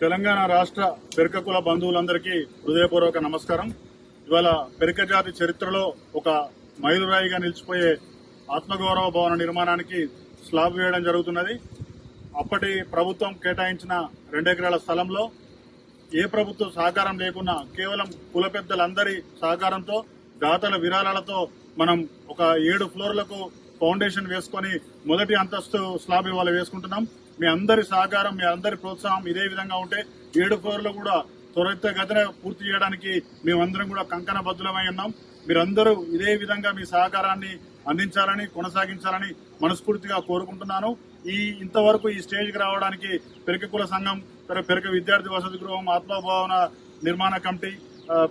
తెలంగాణ రాష్ట్ర పెరక కుల బంధువులందరికీ హృదయపూర్వక నమస్కారం. ఇవాళ పెరక జాతి చరిత్రలో ఒక మైలురాయిగా నిలిచిపోయే ఆత్మగౌరవ భవన నిర్మాణానికి స్లాబ్ వేయడం జరుగుతున్నది. అప్పటి ప్రభుత్వం కేటాయించిన రెండెకరాల స్థలంలో ఏ ప్రభుత్వ సహకారం లేకున్నా కేవలం కుల పెద్దలందరి సహకారంతో దాతల విరాళాలతో మనం ఒక ఏడు ఫ్లోర్లకు ఫౌండేషన్ వేసుకొని మొదటి అంతస్తు స్లాబ్ ఇవాళ వేసుకుంటున్నాం. మీ అందరి సహకారం మీ అందరి ప్రోత్సాహం ఇదే విధంగా ఉంటే ఏడు ఫ్లోర్లు కూడా త్వరితగతిన పూర్తి చేయడానికి మేమందరం కూడా కంకణ బద్దులమై ఉన్నాం. మీరందరూ ఇదే విధంగా మీ సహకారాన్ని అందించాలని కొనసాగించాలని మనస్ఫూర్తిగా కోరుకుంటున్నాను. ఈ ఇంతవరకు ఈ స్టేజ్కి రావడానికి పెరక కుల సంఘం పెర- పెరక విద్యార్థి వసతి గృహం ఆత్మభావన నిర్మాణ కమిటీ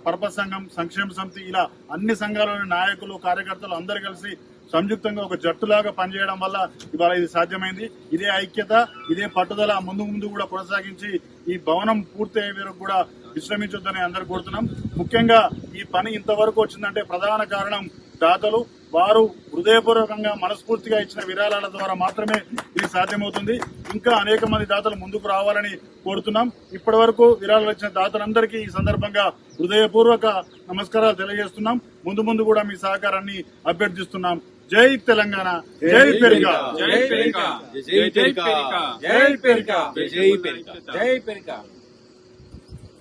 పర్పస్ సంఘం సంక్షేమ సమితి ఇలా అన్ని సంఘాల నాయకులు కార్యకర్తలు అందరు కలిసి సంయుక్తంగా ఒక జట్టులాగా పనిచేయడం వల్ల ఇవాళ ఇది సాధ్యమైంది. ఇదే ఐక్యత ఇదే పట్టుదల ముందు ముందు కూడా కొనసాగించి ఈ భవనం పూర్తి అయ్యే వరకు కూడా విశ్రమించొద్దని అందరు కోరుతున్నాం. ముఖ్యంగా ఈ పని ఇంతవరకు వచ్చిందంటే ప్రధాన కారణం దాతలు. వారు హృదయపూర్వకంగా మనస్ఫూర్తిగా ఇచ్చిన విరాళాల ద్వారా మాత్రమే ఇది సాధ్యమవుతుంది. ఇంకా అనేక మంది దాతలు ముందుకు రావాలని కోరుతున్నాం. ఇప్పటి వరకు విరాళాలు ఇచ్చిన దాతలందరికీ ఈ సందర్భంగా హృదయపూర్వక నమస్కారాలు తెలియజేస్తున్నాం. ముందు ముందు కూడా మీ సహకారాన్ని అభ్యర్థిస్తున్నాం. జై తెలంగాణ జై పెరిగా జై పెరిక. జై పెరిక. జై పెరిక. జై పెరిక. జై పెరిక.